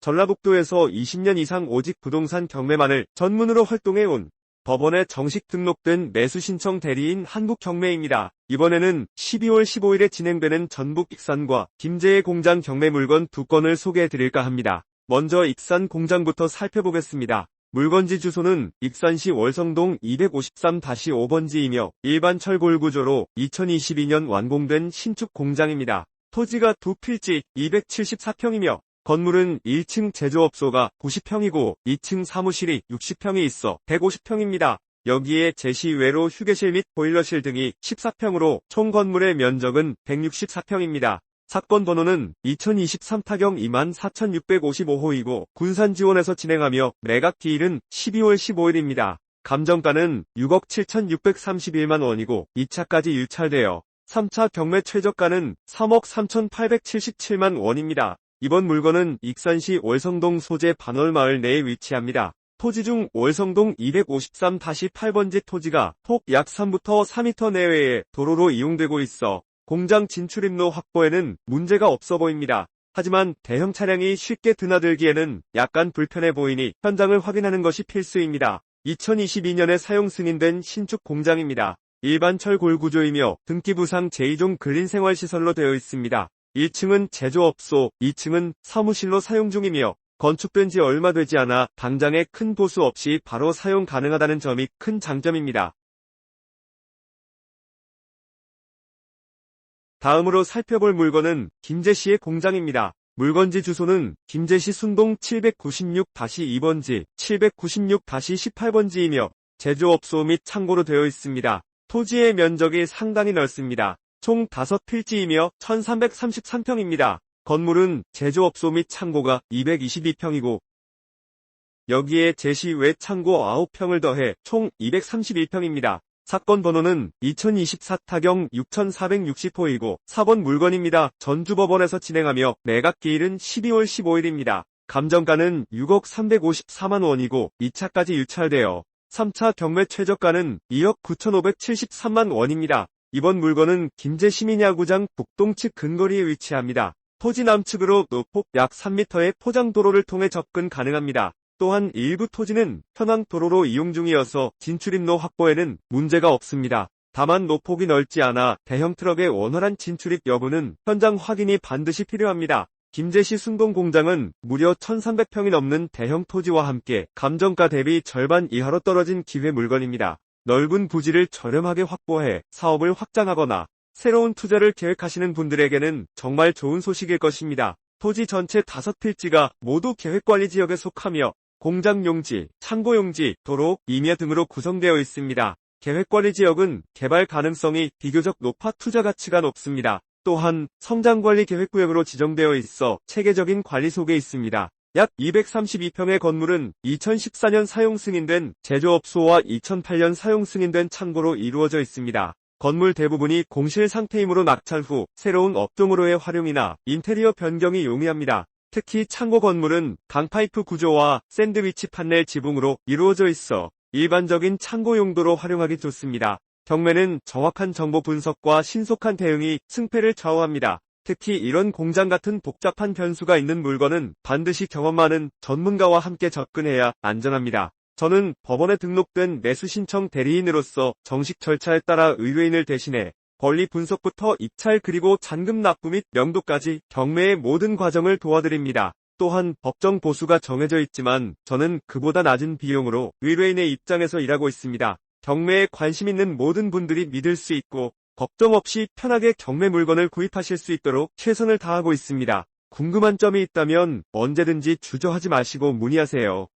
전라북도에서 20년 이상 오직 부동산 경매만을 전문으로 활동해온 법원에 정식 등록된 매수 신청 대리인 한국경매입니다. 이번에는 12월 15일에 진행되는 전북 익산과 김제의 공장 경매 물건 두 건을 소개해드릴까 합니다. 먼저 익산 공장부터 살펴보겠습니다. 물건지 주소는 익산시 월성동 253-5번지이며 일반 철골 구조로 2022년 완공된 신축 공장입니다. 토지가 두 필지 274평이며 건물은 1층 제조업소가 90평이고 2층 사무실이 60평이 있어 150평입니다. 여기에 제시외로 휴게실 및 보일러실 등이 14평으로 총 건물의 면적은 164평입니다. 사건 번호는 2023 타경 24,655호이고 군산지원에서 진행하며 매각 기일은 12월 15일입니다. 감정가는 6억 7,631만 원이고 2차까지 유찰되어 3차 경매 최저가는 3억 3,877만 원입니다. 이번 물건은 익산시 월성동 소재 반월마을 내에 위치합니다. 토지 중 월성동 253-8번지 토지가 폭 약 3부터 4m 내외의 도로로 이용되고 있어 공장 진출입로 확보에는 문제가 없어 보입니다. 하지만 대형 차량이 쉽게 드나들기에는 약간 불편해 보이니 현장을 확인하는 것이 필수입니다. 2022년에 사용 승인된 신축 공장입니다. 일반 철골 구조이며 등기부상 제2종 근린생활시설로 되어 있습니다. 1층은 제조업소, 2층은 사무실로 사용 중이며 건축된 지 얼마 되지 않아 당장에 큰 보수 없이 바로 사용 가능하다는 점이 큰 장점입니다. 다음으로 살펴볼 물건은 김제시의 공장입니다. 물건지 주소는 김제시 순동 796-2번지, 796-18번지이며 제조업소 및 창고로 되어 있습니다. 토지의 면적이 상당히 넓습니다. 총 5필지이며 1333평입니다. 건물은 제조업소 및 창고가 222평이고 여기에 제시 외 창고 9평을 더해 총 231평입니다. 사건 번호는 2024 타경 6460호이고 4번 물건입니다. 전주법원에서 진행하며 매각 기일은 12월 15일입니다. 감정가는 6억 354만 원이고 2차까지 유찰되어 3차 경매 최저가는 2억 9,573만 원입니다. 이번 물건은 김제 시민야구장 북동측 근거리에 위치합니다. 토지 남측으로 노폭 약 3m의 포장도로를 통해 접근 가능합니다. 또한 일부 토지는 현황 도로로 이용 중이어서 진출입로 확보에는 문제가 없습니다. 다만 노폭이 넓지 않아 대형 트럭의 원활한 진출입 여부는 현장 확인이 반드시 필요합니다. 김제시 순동 공장은 무려 1300평이 넘는 대형 토지와 함께 감정가 대비 절반 이하로 떨어진 기회 물건입니다. 넓은 부지를 저렴하게 확보해 사업을 확장하거나 새로운 투자를 계획하시는 분들에게는 정말 좋은 소식일 것입니다. 토지 전체 다섯 필지가 모두 계획관리 지역에 속하며 공장 용지, 창고 용지, 도로, 임야 등으로 구성되어 있습니다. 계획관리 지역은 개발 가능성이 비교적 높아 투자 가치가 높습니다. 또한 성장관리 계획구역으로 지정되어 있어 체계적인 관리 속에 있습니다. 약 232평의 건물은 2014년 사용 승인된 제조업소와 2008년 사용 승인된 창고로 이루어져 있습니다. 건물 대부분이 공실 상태이므로 낙찰 후 새로운 업종으로의 활용이나 인테리어 변경이 용이합니다. 특히 창고 건물은 강파이프 구조와 샌드위치 판넬 지붕으로 이루어져 있어 일반적인 창고 용도로 활용하기 좋습니다. 경매는 정확한 정보 분석과 신속한 대응이 승패를 좌우합니다. 특히 이런 공장 같은 복잡한 변수가 있는 물건은 반드시 경험 많은 전문가와 함께 접근해야 안전합니다. 저는 법원에 등록된 매수 신청 대리인으로서 정식 절차에 따라 의뢰인을 대신해 권리 분석부터 입찰 그리고 잔금 납부 및 명도까지 경매의 모든 과정을 도와드립니다. 또한 법정 보수가 정해져 있지만 저는 그보다 낮은 비용으로 의뢰인의 입장에서 일하고 있습니다. 경매에 관심 있는 모든 분들이 믿을 수 있고 걱정 없이 편하게 경매 물건을 구입하실 수 있도록 최선을 다하고 있습니다. 궁금한 점이 있다면 언제든지 주저하지 마시고 문의하세요.